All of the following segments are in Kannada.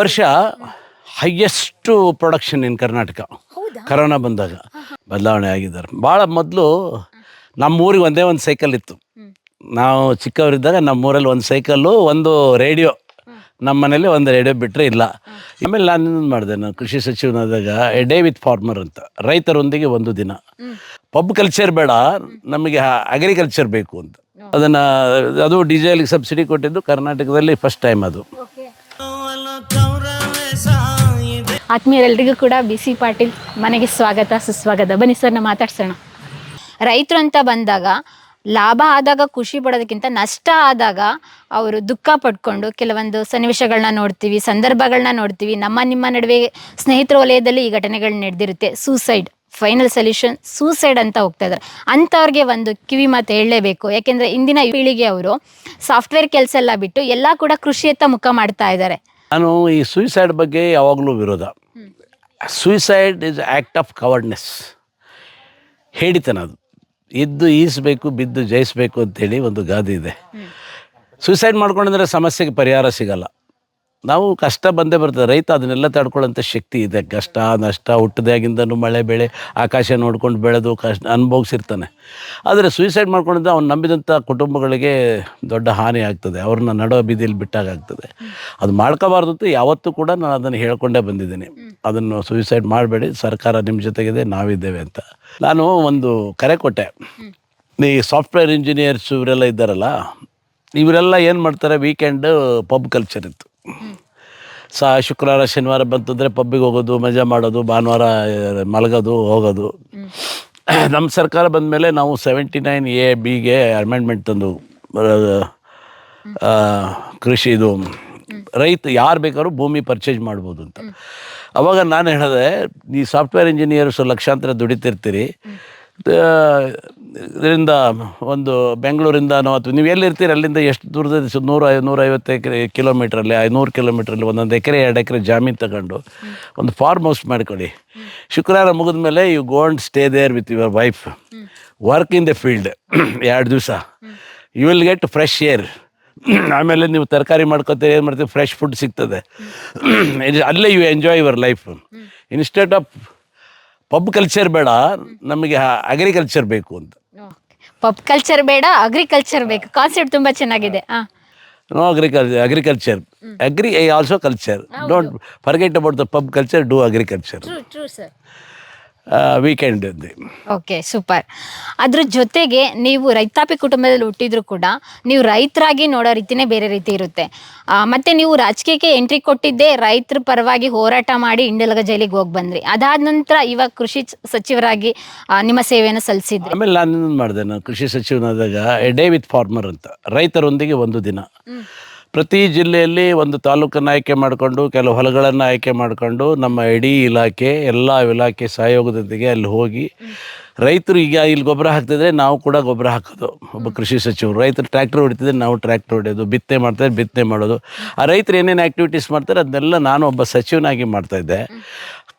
ವರ್ಷ highest production in Karnataka corona ಬಂದಾಗ. ಬದಲಾವಣೆ ಆಗಿದ್ದಾರೆ. ಭಾಳ ಮೊದಲು ನಮ್ಮೂರಿಗೆ ಒಂದೇ ಒಂದು ಸೈಕಲ್ ಇತ್ತು. ನಾವು ಚಿಕ್ಕವರಿದ್ದಾಗ ನಮ್ಮೂರಲ್ಲಿ ಒಂದು ಸೈಕಲ್ಲು ಒಂದು ರೇಡಿಯೋ ನಮ್ಮ ಮನೇಲಿ ಒಂದು ರೇಡಿಯೋ ಬಿಟ್ಟರೆ ಇಲ್ಲ. ಆಮೇಲೆ ನಾನು ಇನ್ನೊಂದು ಮಾಡಿದೆ ನಾನು ಕೃಷಿ ಸಚಿವನಾದಾಗ ಎ ಡೇ ವಿತ್ ಫಾರ್ಮರ್ ಅಂತ. ರೈತರೊಂದಿಗೆ ಒಂದು ದಿನ. ಪಬ್ ಕಲ್ಚರ್ ಬೇಡ ನಮಗೆ ಅಗ್ರಿಕಲ್ಚರ್ ಬೇಕು ಅಂತ. ಅದನ್ನು ಅದು ಡೀಸೆಲ್ಗೆ ಸಬ್ಸಿಡಿ ಕೊಟ್ಟಿದ್ದು ಕರ್ನಾಟಕದಲ್ಲಿ ಫಸ್ಟ್ ಟೈಮ್ ಅದು. ಆತ್ಮೀಯರೆಲ್ರಿಗೂ ಕೂಡ ಬಿ ಸಿ ಪಾಟೀಲ್ ಮನೆಗೆ ಸ್ವಾಗತ, ಸುಸ್ವಾಗತ. ಬನ್ನಿ ಸರ್ ನಾವು ಮಾತಾಡ್ಸೋಣ. ರೈತರು ಅಂತ ಬಂದಾಗ, ಲಾಭ ಆದಾಗ, ಖುಷಿ ಪಡೋದಕ್ಕಿಂತ ನಷ್ಟ ಆದಾಗ ಅವರು ದುಃಖ ಪಡ್ಕೊಂಡು ಕೆಲವೊಂದು ಸನ್ನಿವೇಶಗಳನ್ನ ನೋಡ್ತೀವಿ ಸಂದರ್ಭಗಳನ್ನ ನೋಡ್ತೀವಿ. ನಮ್ಮ ನಿಮ್ಮ ನಡುವೆ ಸ್ನೇಹಿತರ ವಲಯದಲ್ಲಿ ಈ ಘಟನೆಗಳು ನಡೆದಿರುತ್ತೆ. ಸೂಸೈಡ್ ಫೈನಲ್ ಸೊಲ್ಯೂಷನ್ ಸೂಸೈಡ್ ಅಂತ ಹೋಗ್ತಾ ಇದ್ದಾರೆ. ಅಂಥವ್ರಿಗೆ ಒಂದು ಕಿವಿ ಮಾತು ಹೇಳಲೇಬೇಕು. ಯಾಕೆಂದರೆ ಇಂದಿನ ಪೀಳಿಗೆ ಅವರು ಸಾಫ್ಟ್ವೇರ್ ಕೆಲಸ ಎಲ್ಲ ಬಿಟ್ಟು ಎಲ್ಲ ಕೂಡ ಕೃಷಿಯತ್ತ ಮುಖ ಮಾಡ್ತಾ ಇದ್ದಾರೆ. ನಾನು ಈ ಸುಯಿಸೈಡ್ ಬಗ್ಗೆ ಯಾವಾಗಲೂ ವಿರೋಧ. Suicide is act of cowardness ಹೇಳಿತನ ಅದು. ಇದ್ದು ಈಸಬೇಕು ಬಿದ್ದು ಜಯಿಸಬೇಕು ಅಂತೇಳಿ ಒಂದು ಗಾದೆ ಇದೆ. ಸುಯಿಸೈಡ್ ಮಾಡ್ಕೊಂಡ್ರೆ ಸಮಸ್ಯೆಗೆ ಪರಿಹಾರ ಸಿಗಲ್ಲ. ನಾವು ಕಷ್ಟ ಬಂದೇ ಬರ್ತದೆ. ರೈತ ಅದನ್ನೆಲ್ಲ ತಡ್ಕೊಳ್ಳೋಂಥ ಶಕ್ತಿ ಇದೆ. ಕಷ್ಟ, ನಷ್ಟ ಹುಟ್ಟದಾಗಿಂದನು ಮಳೆ ಬೆಳೆ, ಆಕಾಶ ನೋಡ್ಕೊಂಡು ಬೆಳೆದು ಕಷ್ಟ ಅನುಭವಿಸಿರ್ತಾನೆ. ಆದರೆ ಸುಯಿಸೈಡ್ ಮಾಡ್ಕೊಂಡಿದ್ದ ಅವ್ನು ನಂಬಿದಂಥ ಕುಟುಂಬಗಳಿಗೆ ದೊಡ್ಡ ಹಾನಿ ಆಗ್ತದೆ. ಅವ್ರನ್ನ ನಡೋ ಬೀದಿಯಲ್ಲಿ ಬಿಟ್ಟಾಗ್ತದೆ ಅದು ಮಾಡ್ಕೋಬಾರ್ದು ಅಂತ ಯಾವತ್ತೂ ಕೂಡ ನಾನು ಅದನ್ನು ಹೇಳ್ಕೊಂಡೇ ಬಂದಿದ್ದೀನಿ. ಅದನ್ನು ಸುಯಿಸೈಡ್ ಮಾಡಬೇಡಿ. ಸರ್ಕಾರ ನಿಮ್ಮ ಜೊತೆಗಿದೆ, ನಾವಿದ್ದೇವೆ ಅಂತ. ನಾನು ಒಂದು ಕರೆ ಕೊಟ್ಟೆ. ಈ ಸಾಫ್ಟ್ವೇರ್ ಇಂಜಿನಿಯರ್ಸ್ ಇವರೆಲ್ಲ ಇದ್ದಾರಲ್ಲ, ಇವರೆಲ್ಲ ಏನು ಮಾಡ್ತಾರೆ? ವೀಕೆಂಡ್ ಪಬ್ ಕಲ್ಚರ್ ಇತ್ತು. ಸಾ, ಶುಕ್ರವಾರ, ಶನಿವಾರ ಬಂತಂದರೆ ಪಬ್ಬಿಗೆ ಹೋಗೋದು, ಮಜಾ ಮಾಡೋದು, ಭಾನುವಾರ ಮಲಗೋದು, ಹೋಗೋದು. ನಮ್ಮ ಸರ್ಕಾರ ಬಂದ ಮೇಲೆ ನಾವು ಸೆವೆಂಟಿ ನೈನ್ ಎ ಬಿಗೆ ಅಮೆಂಡ್ಮೆಂಟ್ ತಂದು ಕೃಷಿ ಇದು, ರೈತ ಯಾರು ಬೇಕಾದ್ರೂ ಭೂಮಿ ಪರ್ಚೇಸ್ ಮಾಡ್ಬೋದು ಅಂತ. ಅವಾಗ ನಾನು ಹೇಳಿದೆ, ಈ ಸಾಫ್ಟ್ವೇರ್ ಇಂಜಿನಿಯರ್ಸ್ ಲಕ್ಷಾಂತರ ದುಡಿತಿರ್ತೀರಿ. ಇದರಿಂದ ಒಂದು ಬೆಂಗಳೂರಿಂದನೋ ಅಥವಾ ನೀವು ಎಲ್ಲಿರ್ತೀರಿ ಅಲ್ಲಿಂದ ಎಷ್ಟು ದೂರದ ನೂರ, ನೂರೈವತ್ತು ಎಕರೆ ಕಿಲೋಮೀಟ್ರಲ್ಲಿ ಐನೂರು ಕಿಲೋಮೀಟ್ರಲ್ಲಿ ಒಂದೊಂದು ಎಕರೆ, ಎರಡು ಎಕರೆ ಜಾಮೀನು ತಗೊಂಡು ಒಂದು ಫಾರ್ಮ್ ಹೌಸ್ ಮಾಡ್ಕೊಳ್ಳಿ. ಶುಕ್ರವಾರ ಮುಗಿದ ಮೇಲೆ you go and stay there with your wife. Work in the field ಎರಡು ದಿವಸ. You will get fresh air. ಆಮೇಲೆ ನೀವು ತರಕಾರಿ ಮಾಡ್ಕೊತೀರಿ, ಏನು ಮಾಡ್ತೀವಿ ಫ್ರೆಶ್ ಫುಡ್ ಸಿಗ್ತದೆ. ಅಲ್ಲೇ you enjoy your life. Instead of pub culture ಬೇಡ ನಮಗೆ ಅಗ್ರಿಕಲ್ಚರ್ ಬೇಕು ಅಂತ. ಪಬ್ ಕಲ್ಚರ್ ಬೇಡ ಅಗ್ರಿಕಲ್ಚರ್ ಬೇಕು. ಕಾನ್ಸೆಪ್ಟ್ ತುಂಬಾ ಚೆನ್ನಾಗಿದೆ. ಆ no agriculture agriculture agri also culture don't forget about the pub culture do agriculture weekend okay super ಅದ್ರ ಜೊತೆಗೆ ನೀವು ರೈತಾಪಿ ಕುಟುಂಬದಲ್ಲಿ ಹುಟ್ಟಿದ್ರು ಕೂಡ ನೀವು ರೈತರಾಗಿ ನೋಡೋ ರೀತಿನೇ ಬೇರೆ ರೀತಿ ಇರುತ್ತೆ. ಆ, ಮತ್ತೆ ನೀವು ರಾಜಕೀಯಕ್ಕೆ ಎಂಟ್ರಿ ಕೊಟ್ಟಿದ್ದೇ ರೈತರ ಪರವಾಗಿ ಹೋರಾಟ ಮಾಡಿ ಇಂಡಲಗ ಜೈಲಿಗೆ ಹೋಗಿ ಬಂದ್ರಿ. ಅದಾದ ನಂತರ ಇವಾಗ ಕೃಷಿ ಸ- ಸಚಿವರಾಗಿ ಆ, ನಿಮ್ಮ ಸೇವೆಯನ್ನು ಸಲ್ಲಿಸಿದ್ರಿ. ಆಮೇಲೆ ನಾನು ಮಾಡಿದೆ ನಾನು ಕೃಷಿ ಸಚಿವನಾದಾಗ ಎ ಡೇ ವಿತ್ ಫಾರ್ಮರ್ ಅಂತ. ರೈತರೊಂದಿಗೆ ಒಂದು ದಿನ. ಪ್ರತಿ ಜಿಲ್ಲೆಯಲ್ಲಿ ಒಂದು ತಾಲೂಕನ್ನು ಆಯ್ಕೆ ಮಾಡಿಕೊಂಡು ಕೆಲವು ಹೊಲಗಳನ್ನು ಆಯ್ಕೆ ಮಾಡಿಕೊಂಡು ನಮ್ಮ ಇಡೀ ಇಲಾಖೆ ಎಲ್ಲ ಇಲಾಖೆ ಸಹಯೋಗದೊಂದಿಗೆ ಅಲ್ಲಿ ಹೋಗಿ ರೈತರು ಈಗ ಇಲ್ಲಿ ಗೊಬ್ಬರ ಹಾಕ್ತಿದ್ರೆ ನಾವು ಕೂಡ ಗೊಬ್ಬರ ಹಾಕೋದು. ಒಬ್ಬ ಕೃಷಿ ಸಚಿವರು ರೈತರು ಟ್ರ್ಯಾಕ್ಟರ್ ಹೊಡಿತಿದ್ರೆ ನಾವು ಟ್ರ್ಯಾಕ್ಟರ್ ಹೊಡೆಯೋದು ಬಿತ್ತನೆ ಮಾಡ್ತಾರೆ ಬಿತ್ತನೆ ಮಾಡೋದು. ಆ ರೈತರು ಏನೇನು ಆ್ಯಕ್ಟಿವಿಟೀಸ್ ಮಾಡ್ತಾರೆ ಅದನ್ನೆಲ್ಲ ನಾನು ಒಬ್ಬ ಸಚಿವನಾಗಿ ಮಾಡ್ತಾಯಿದ್ದೆ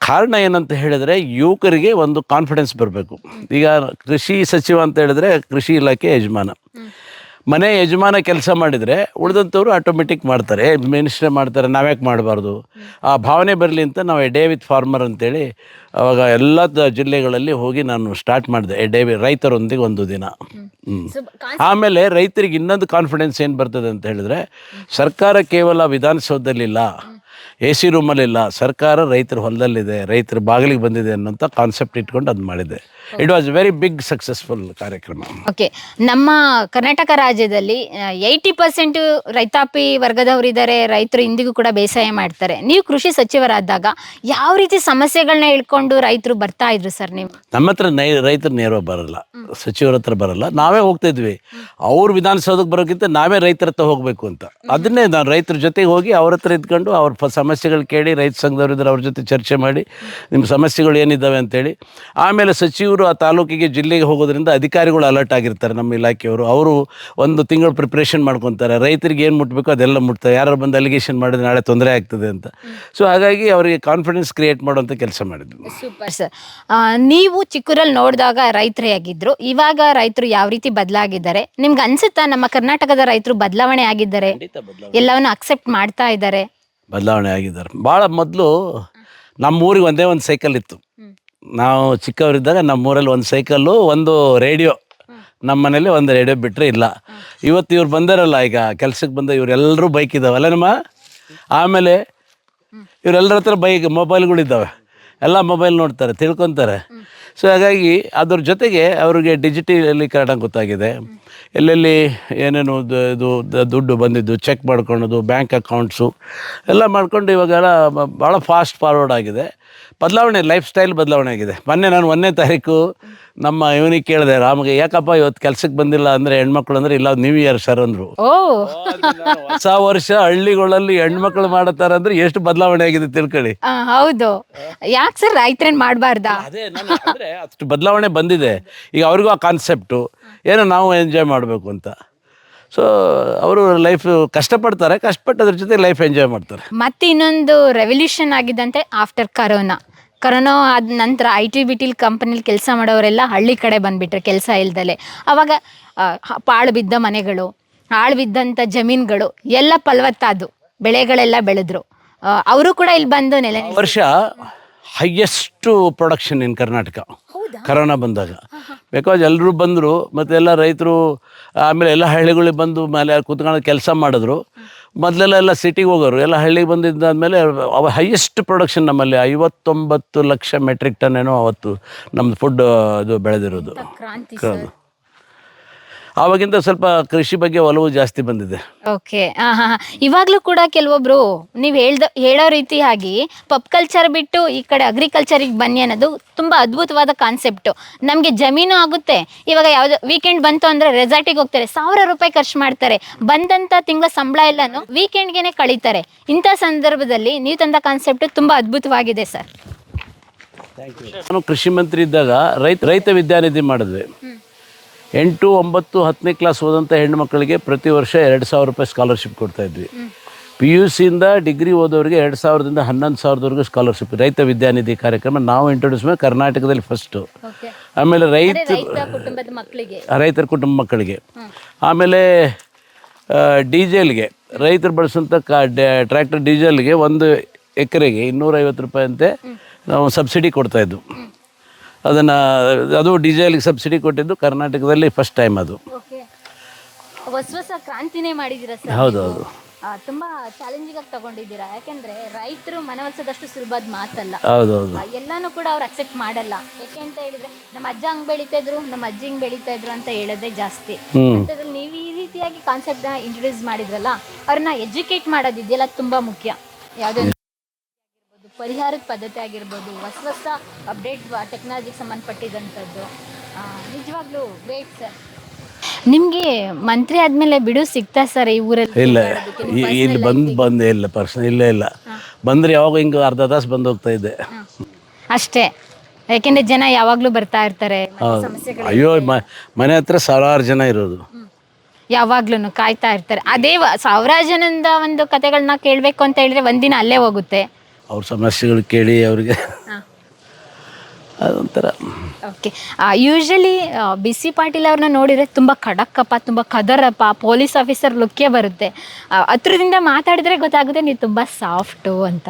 ಕಾರಣ ಏನಂತ ಹೇಳಿದ್ರೆ ಯುವಕರಿಗೆ ಒಂದು ಕಾನ್ಫಿಡೆನ್ಸ್ ಬರಬೇಕು. ಈಗ ಕೃಷಿ ಸಚಿವ ಅಂತ ಹೇಳಿದ್ರೆ ಕೃಷಿ ಇಲಾಖೆ ಯಜಮಾನ. ಮನೆ ಯಜಮಾನ ಕೆಲಸ ಮಾಡಿದರೆ ಉಳಿದಂಥವ್ರು ಆಟೋಮೆಟಿಕ್ ಮಾಡ್ತಾರೆ. ಮಿನಿಸ್ಟ್ರೇ ಮಾಡ್ತಾರೆ ನಾವ್ಯಾಕೆ ಮಾಡಬಾರ್ದು? ಆ ಭಾವನೆ ಬರಲಿ ಅಂತ ನಾವು ಎ ಡೇ ವಿತ್ ಫಾರ್ಮರ್ ಅಂತೇಳಿ ಅವಾಗ ಎಲ್ಲ ಜಿಲ್ಲೆಗಳಲ್ಲಿ ಹೋಗಿ ನಾನು ಸ್ಟಾರ್ಟ್ ಮಾಡಿದೆ. ಎ ಡೇ ರೈತರೊಂದಿಗೆ ಒಂದು ದಿನ. ಆಮೇಲೆ ರೈತರಿಗೆ ಇನ್ನೊಂದು ಕಾನ್ಫಿಡೆನ್ಸ್ ಏನು ಬರ್ತದೆ ಅಂತ ಹೇಳಿದ್ರೆ ಸರ್ಕಾರ ಕೇವಲ ವಿಧಾನಸೌಧದಲ್ಲಿಲ್ಲ. ಎ ಸಿ ರೂಮಲ್ಲಿಲ್ಲ ಸರ್ಕಾರ ರೈತರ ಹೊಲದಲ್ಲಿದೆ ರೈತರ ಬಾಗಿಲಿಗೆ ಬಂದಿದೆ ಅನ್ನೋಂಥ ಕಾನ್ಸೆಪ್ಟ್ ಇಟ್ಕೊಂಡು ಅದು ಮಾಡಿದೆ. It was very big successful ಕಾರ್ಯಕ್ರಮ. ಓಕೆ ನಮ್ಮ ಕರ್ನಾಟಕ ರಾಜ್ಯದಲ್ಲಿ ಏಯ್ಟಿ ಪರ್ಸೆಂಟ್ ರೈತಾಪಿ ವರ್ಗದವರಿದ್ದಾರೆ ರೈತರು ಇಂದಿಗೂ ಕೂಡ ಬೇಸಾಯ ಮಾಡ್ತಾರೆ. ನೀವು ಕೃಷಿ ಸಚಿವರಾದಾಗ ಯಾವ ರೀತಿ ಸಮಸ್ಯೆಗಳನ್ನ ಇಳ್ಕೊಂಡು ರೈತರು ಬರ್ತಾ ಇದ್ರು ಸರ್ ನೀವು? ನಮ್ಮ ಹತ್ರ ನೈ ರೈತರು ನೇರವಾಗಿ ಬರಲ್ಲ. ಸಚಿವರ ಹತ್ರ ಬರಲ್ಲ. ನಾವೇ ಹೋಗ್ತಿದ್ವಿ ಅವ್ರು ವಿಧಾನಸೌಧಕ್ಕೆ ಬರೋಕ್ಕಿಂತ ನಾವೇ ರೈತರ ಹತ್ರ ಹೋಗಬೇಕು ಅಂತ. ಅದನ್ನೇ ನಾನು ರೈತರ ಜೊತೆಗೆ ಹೋಗಿ ಅವ್ರ ಹತ್ರ ಇದ್ಕೊಂಡು ಅವ್ರ ಸಮಸ್ಯೆಗಳು ಕೇಳಿ ರೈತ ಸಂಘದವ್ರು ಇದ್ರೆ ಅವ್ರ ಜೊತೆ ಚರ್ಚೆ ಮಾಡಿ ನಿಮ್ಮ ಸಮಸ್ಯೆಗಳು ಏನಿದ್ದಾವೆ ಅಂತೇಳಿ. ಆಮೇಲೆ ಸಚಿವರು ಆ ತಾಲೂಕಿಗೆ ಜಿಲ್ಲೆಗೆ ಹೋಗೋದ್ರಿಂದ ಅಧಿಕಾರಿಗಳು ಅಲರ್ಟ್ ಆಗಿರ್ತಾರೆ ನಮ್ಮ ಇಲಾಖೆಯವರು. ಅವರು ಒಂದು ತಿಂಗಳು ಪ್ರಿಪ್ರೇಷನ್ ಮಾಡ್ಕೊತಾರೆ. ರೈತರಿಗೆ ಏನು ಮುಟ್ಟಬೇಕು ಅದೆಲ್ಲ ಮುಟ್ತಾರೆ. ಯಾರು ಬಂದು ಅಲಿಗೇಷನ್ ಮಾಡಿದ್ರೆ ನಾಳೆ ತೊಂದರೆ ಆಗ್ತದೆ ಅಂತ. ಸೊ ಹಾಗಾಗಿ ಅವರಿಗೆ ಕಾನ್ಫಿಡೆನ್ಸ್ ಕ್ರಿಯೇಟ್ ಮಾಡುವಂಥ ಕೆಲಸ ಮಾಡಿದ್ವಿ ಸೂಪರ್ ಸರ್. ನೀವು ಚಿಕ್ಕೂರಲ್ಲಿ ನೋಡಿದಾಗ ರೈತರೇ ಆಗಿದ್ರು. ಇವಾಗ ರೈತರು ಯಾವ ರೀತಿ ಬದಲಾಗಿದ್ದಾರೆ? ನಿಮ್ಗೆ ಅನ್ಸುತ್ತಾ ನಮ್ಮ ಕರ್ನಾಟಕದ ರೈತರು ಬದಲಾವಣೆ ಆಗಿದ್ದಾರೆ? ಎಲ್ಲವನ್ನು ಅಕ್ಸೆಪ್ಟ್ ಮಾಡ್ತಾ ಇದ್ದಾರೆ? ಬದಲಾವಣೆ ಆಗಿದ್ದಾರೆ. ಭಾಳ ಮೊದಲು ನಮ್ಮ ಊರಿಗೆ ಒಂದೇ ಒಂದು ಸೈಕಲ್ ಇತ್ತು. ನಾವು ಚಿಕ್ಕವರಿದ್ದಾಗ ನಮ್ಮೂರಲ್ಲಿ ಒಂದು ಸೈಕಲ್ಲು ಒಂದು ರೇಡಿಯೋ ನಮ್ಮ ಮನೇಲಿ ಒಂದು ರೇಡಿಯೋ ಬಿಟ್ಟರೆ ಇಲ್ಲ. ಇವತ್ತು ಇವ್ರು ಬಂದಾರಲ್ಲ ಈಗ ಕೆಲ್ಸಕ್ಕೆ ಬಂದ ಇವರೆಲ್ಲರೂ ಬೈಕ್ ಇದ್ದಾವಲ್ಲ ನಮ್ಮ? ಆಮೇಲೆ ಇವರೆಲ್ಲರ ಹತ್ರ ಬೈಕ್ ಮೊಬೈಲ್ಗಳಿದ್ದಾವೆ ಎಲ್ಲ ಮೊಬೈಲ್ ನೋಡ್ತಾರೆ, ತಿಳ್ಕೊತಾರೆ. ಸೊ ಹಾಗಾಗಿ ಅದ್ರ ಜೊತೆಗೆ ಅವರಿಗೆ ಡಿಜಿಟಲೀಕರಣ ಗೊತ್ತಾಗಿದೆ. ಎಲ್ಲೆಲ್ಲಿ ಏನೇನು ಇದು ದುಡ್ಡು ಬಂದಿದ್ದು ಚೆಕ್ ಮಾಡ್ಕೊಳೋದು ಬ್ಯಾಂಕ್ ಅಕೌಂಟ್ಸು ಎಲ್ಲ ಮಾಡ್ಕೊಂಡು ಇವಾಗೆಲ್ಲ ಭಾಳ ಫಾಸ್ಟ್ ಫಾರ್ವರ್ಡ್ ಆಗಿದೆ. ಬದಲಾವಣೆ ಲೈಫ್ ಸ್ಟೈಲ್ ಬದಲಾವಣೆ ಆಗಿದೆ. ಮೊನ್ನೆ ನಾನು ಒಂದನೇ ತಾರೀಕು ನಮ್ಮ ಇವನಿಗೆ ಕೇಳಿದೆ ರಾಮಗೆ ಯಾಕಪ್ಪ ಇವತ್ತು ಕೆಲ್ಸಕ್ಕೆ ಬಂದಿಲ್ಲ ಅಂದರೆ ಹೆಣ್ಮಕ್ಳು ಅಂದರೆ ಇಲ್ಲ ನ್ಯೂ ಇಯರ್ ಸರ್ ಅಂದರು. ಓ. ಹೊಸ ವರ್ಷ ಹಳ್ಳಿಗಳಲ್ಲಿ ಹೆಣ್ಮಕ್ಳು ಮಾಡತ್ತಾರ ಅಂದ್ರೆ ಎಷ್ಟು ಬದಲಾವಣೆ ಆಗಿದೆ ತಿಳ್ಕೊಳ್ಳಿ. ಆ, ಹೌದು. ಯಾಕೆ ಸರ್ ರೈತರೇನ್ ಮಾಡಬಾರ್ದಾ? ಅದೇ ನಾನು ಅಂದ್ರೆ ಅಷ್ಟು ಬದಲಾವಣೆ ಬಂದಿದೆ. ಈಗ ಅವ್ರಿಗೂ ಆ ಕಾನ್ಸೆಪ್ಟು ಏನೋ ನಾವು ಎಂಜಾಯ್ ಮಾಡಬೇಕು ಅಂತ. ಸೊ ಅವರು ಲೈಫ್ ಕಷ್ಟಪಡ್ತಾರೆ ಕಷ್ಟಪಟ್ಟು ಅದ್ರ ಜೊತೆ ಲೈಫ್ ಎಂಜಾಯ್ ಮಾಡ್ತಾರೆ. ಮತ್ತೆ ಇನ್ನೊಂದು ರೆವಲ್ಯೂಷನ್ ಆಗಿದ್ದಂತೆ ಆಫ್ಟರ್ ಕರೋನಾ ಕರೋನಾ ಆದ ನಂತರ ಐ ಟಿ ಬಿ ಟಿಲ್ ಕಂಪನಿಲಿ ಕೆಲಸ ಮಾಡೋರೆಲ್ಲ ಹಳ್ಳಿ ಕಡೆ ಬಂದ್ಬಿಟ್ರೆ ಕೆಲಸ ಇಲ್ದಲೆ. ಅವಾಗ ಪಾಳು ಬಿದ್ದ ಮನೆಗಳು ಹಾಳು ಬಿದ್ದಂಥ ಜಮೀನುಗಳು ಎಲ್ಲ ಫಲವತ್ತಾದು ಬೆಳೆಗಳೆಲ್ಲ ಬೆಳೆದ್ರು. ಅವರು ಕೂಡ ಇಲ್ಲಿ ಬಂದು ನೆಲೆ ವರ್ಷ highest production in Karnataka corona ಬಂದಾಗ. ಬಿಕಾಸ್ ಎಲ್ಲರೂ ಬಂದರು ಮತ್ತು ಎಲ್ಲ ರೈತರು ಆಮೇಲೆ ಎಲ್ಲ ಹಳ್ಳಿಗಳಿಗೆ ಬಂದು ಮೇಲೆ ಕೂತ್ಕೊಂಡು ಕೆಲಸ ಮಾಡಿದ್ರು. ಮೊದಲೆಲ್ಲ ಎಲ್ಲ ಸಿಟಿಗೆ ಹೋಗೋರು ಎಲ್ಲ ಹಳ್ಳಿಗೆ ಬಂದಿದ್ದಾದಮೇಲೆ ಅವ ಹೈಯೆಸ್ಟ್ ಪ್ರೊಡಕ್ಷನ್ ನಮ್ಮಲ್ಲಿ ಐವತ್ತೊಂಬತ್ತು ಲಕ್ಷ ಮೆಟ್ರಿಕ್ ಟನ್ ಏನೋ ಅವತ್ತು ನಮ್ಮದು ಫುಡ್ ಇದು ಬೆಳೆದಿರೋದು. ಆವಾಗಿಂದ ಸ್ವಲ್ಪ ಕೃಷಿ ಬಗ್ಗೆ ಒಲವು ಜಾಸ್ತಿ ಬಂದಿದೆ. ಓಕೆ ಇವಾಗ್ಲೂ ಕೂಡ ಕೆಲವೊಬ್ರು ನೀವ್ ಹೇಳ್ದ ಹೇಳೋ ರೀತಿಯಾಗಿ ಪಪ್ ಕಲ್ಚರ್ ಬಿಟ್ಟು ಈ ಕಡೆ ಅಗ್ರಿಕಲ್ಚರಿಗೆ ಬನ್ನಿ ಅನ್ನೋದು ತುಂಬಾ ಅದ್ಭುತವಾದ ಕಾನ್ಸೆಪ್ಟ್ ನಮ್ಗೆ ಜಮೀನು ಆಗುತ್ತೆ. ಇವಾಗ ಯಾವ್ದು ವೀಕೆಂಡ್ ಬಂತು ಅಂದ್ರೆ ರೆಸಾರ್ಟಿಗೆ ಹೋಗ್ತಾರೆ. ಸಾವಿರ ರೂಪಾಯಿ ಖರ್ಚು ಮಾಡ್ತಾರೆ. ಬಂದಂತ ತಿಂಗಳ ಸಂಬಳ ಎಲ್ಲನೂ ವೀಕೆಂಡ್ಗೆ ಕಳೀತಾರೆ. ಇಂಥ ಸಂದರ್ಭದಲ್ಲಿ ನೀವು ತಂದ ಕಾನ್ಸೆಪ್ಟ್ ತುಂಬಾ ಅದ್ಭುತವಾಗಿದೆ ಸರ್ ನಾನು ಕೃಷಿ ಮಂತ್ರಿ ಇದ್ದಾಗ ರೈತ ರೈತ ವಿದ್ಯಾನಿಧಿ ಮಾಡಿದ್ವಿ. ಎಂಟು ಒಂಬತ್ತು ಹತ್ತನೇ ಕ್ಲಾಸ್ ಓದಂಥ ಹೆಣ್ಣುಮಕ್ಕಳಿಗೆ ಪ್ರತಿ ವರ್ಷ ಎರಡು ಸಾವಿರ ರೂಪಾಯಿ ಸ್ಕಾಲರ್ಶಿಪ್ ಕೊಡ್ತಾ ಇದ್ವಿ. ಪಿ ಯು ಸಿಯಿಂದ ಡಿಗ್ರಿ ಓದೋರಿಗೆ ಎರಡು ಸಾವಿರದಿಂದ ಹನ್ನೊಂದು ಸಾವಿರದವರೆಗೂ ಸ್ಕಾಲರ್ಶಿಪ್ ರೈತ ವಿದ್ಯಾನಿಧಿ ಕಾರ್ಯಕ್ರಮ ನಾವು ಇಂಟ್ರೊಡ್ಯೂಸ್ ಮಾಡಿ ಕರ್ನಾಟಕದಲ್ಲಿ ಫಸ್ಟು ಆಮೇಲೆ ರೈತ ರೈತರ ಕುಟುಂಬ ಮಕ್ಕಳಿಗೆ. ಆಮೇಲೆ ಡೀಸೆಲ್ಗೆ. ರೈತರು ಬಳಸುವಂಥ ಕಾ ಟ್ರ್ಯಾಕ್ಟರ್ ಡೀಸೆಲ್ಗೆ ಒಂದು ಎಕರೆಗೆ ಇನ್ನೂರೈವತ್ತು ರೂಪಾಯಿ ಅಂತೆ ನಾವು ಸಬ್ಸಿಡಿ ಕೊಡ್ತಾಯಿದ್ವು ಅದನ್ನು ಅದು ಡೀಸೆಲ್ಗೆ ಸಬ್ಸಿಡಿ ಕೊಟ್ಟಿದ್ದು ಕರ್ನಾಟಕದಲ್ಲಿ ಫಸ್ಟ್ ಟೈಮ್ ಅದು. ಹೊಸ ಹೊಸ ಕ್ರಾಂತಿನೇ ಮಾಡಿದ್ದೀರಾ ಸರ್? ಹೌದು ಹೌದು ಆ, ತುಂಬಾ ಚಾಲೆಂಜಿಂಗ್ ಆಗಿ ತಗೊಂಡಿದ್ದೀರಾ? ಯಾಕೆಂದ್ರೆ ರೈತರು ಮನವೊಲಿಸೋದಷ್ಟು ಸುಲಭದ ಮಾತಲ್ಲ. ಹೌದು ಹೌದು ಆ, ಎಲ್ಲಾನು ಕೂಡ ಅವ್ರು ಅಕ್ಸೆಪ್ಟ್ ಮಾಡಲ್ಲ. ಯಾಕೆ ಅಂತ ಹೇಳಿದ್ರೆ ನಮ್ಮ ಅಜ್ಜ ಹಂಗ್ ಬೆಳೀತಾ ಇದ್ರು ನಮ್ಮ ಅಜ್ಜಿ ಹಿಂಗ್ ಬೆಳೀತಾ ಇದ್ರು ಅಂತ ಹೇಳೋದೇ ಜಾಸ್ತಿ. ಅಂಥದ್ರಲ್ಲಿ ನೀವು ಈ ರೀತಿಯಾಗಿ ಕಾನ್ಸೆಪ್ಟ್ನ ಇಂಟ್ರೊಡ್ಯೂಸ್ ಮಾಡಿದ್ರಲ್ಲ ಅವ್ರನ್ನ ಎಜುಕೇಟ್ ಮಾಡೋದಿದೆಯಲ್ಲ ತುಂಬಾ ಮುಖ್ಯ. ಯಾವುದೇ ಪರಿಹಾರದ ಪದ್ಧತಿ ಆಗಿರ್ಬೋದು ಹೊಸ ಹೊಸ ಅಪ್ಡೇಟ್ ಟೆಕ್ನಾಲಜಿಗೆ ಸಂಬಂಧಪಟ್ಟಿದಂಥದ್ದು. ಆ, ನಿಜವಾಗ್ಲೂ ಗ್ರೇಟ್ ಸರ್ ನಿಮಗೆ ಮಂತ್ರಿ ಆದಮೇಲೆ ಬಿಡು ಸಿಗ್ತಾ ಸರ್ ಈ ಊರಲ್ಲಿ. ಇಲ್ಲ ಈ- ಇಲ್ಲಿ ಬಂದು ಬಂದೇ ಇಲ್ಲ ಪರ್ಸನ್ ಇಲ್ಲೇ ಇಲ್ಲ. ಬಂದರೆ ಯಾವಾಗ ಹಿಂಗೆ ಅರ್ಧ ತಾಸು ಬಂದು ಹೋಗ್ತಾ ಇದ್ದೆ ಅಷ್ಟೇ. ಯಾಕೆಂದ್ರೆ ಜನ ಯಾವಾಗಲೂ ಬರ್ತಾ ಇರ್ತಾರೆ. ಹೌದು ಅಯ್ಯೋ ಮ- ಮನೆ ಹತ್ರ ಸಾವಿರಾರು ಜನ ಇರೋದು. ಯಾವಾಗ್ಲೂ ಕಾಯ್ತಾ ಇರ್ತಾರೆ. ಅದೇ ವ- ಸಾವಿರಾರು ಜನದ ಒಂದು ಕತೆಗಳನ್ನ ಕೇಳಬೇಕು ಅಂತ ಹೇಳಿದ್ರೆ ಒಂದಿನ ಅಲ್ಲೇ ಹೋಗುತ್ತೆ. ಅವ್ರ ಸಮಸ್ಯೆಗಳು ಕೇಳಿ ಅವ್ರಿಗೆ. ಅದೊಂಥರ. Okay usually B C Patil ಅವ್ರನ್ನ ನೋಡಿದರೆ ತುಂಬ ಖಡಕ್ಕಪ್ಪ ತುಂಬ ಕದರಪ್ಪ ಪೊಲೀಸ್ ಆಫೀಸರ್ ಲುಕ್ಕೇ ಬರುತ್ತೆ. ಹತ್ರದಿಂದ ಮಾತಾಡಿದ್ರೆ ಗೊತ್ತಾಗುತ್ತೆ ನೀವು ತುಂಬ ಸಾಫ್ಟು ಅಂತ.